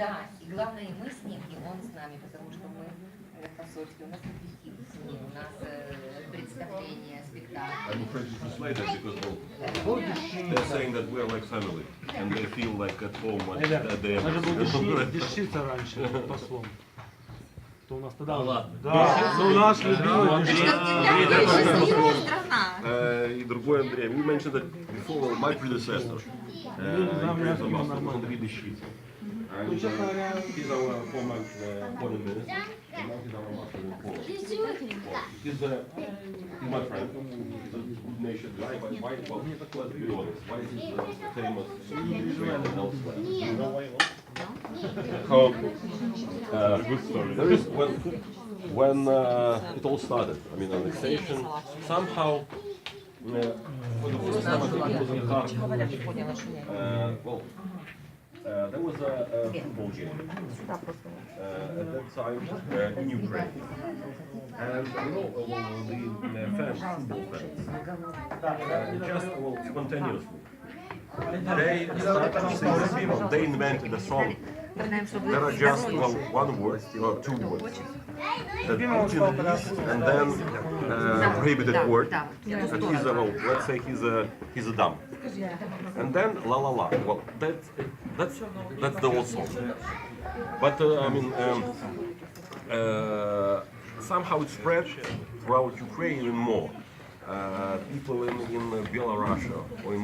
Да, и главное, мы с ним, и он с нами, потому что мы э, посольство, у нас репетиции, у нас э, представление, спектакль. I'm afraid to translate that because well, they're saying that we're like family and they feel like at home at, at the было embassy. дешевиться раньше послом. То у нас тогда... ладно. Да, ну наш любимый дешевле. Uh, и другой Андрей. We mentioned that before my predecessor. Uh, Андрей Дещица. And uh, he's our former uh, foreign minister. And now he's our master in Poland. He's, uh, he's my friend. He's a good natured guy. But why, well, let's be honest, why is he uh, famous in Ukraine and elsewhere? You know why? How, uh, good story. There is when when uh, it all started. I mean, annexation. Somehow, uh, for the first time, I think it was in Kharkiv. Uh, well, uh, there was a, a football game uh, at that time uh, in Ukraine, and you know, uh, well, the uh, fans, football fans, uh, just well, spontaneously. They started to sing the hymn. They invented a song. There are just well, one word or two words. That Putin is, and then uh, prohibited word. That he's a well, let's say he's a he's a dumb. And then la la la. Well, that's that's that's the old song. But uh, I mean, um, uh, somehow it spread throughout Ukraine even more. Uh, people in in Belarus or in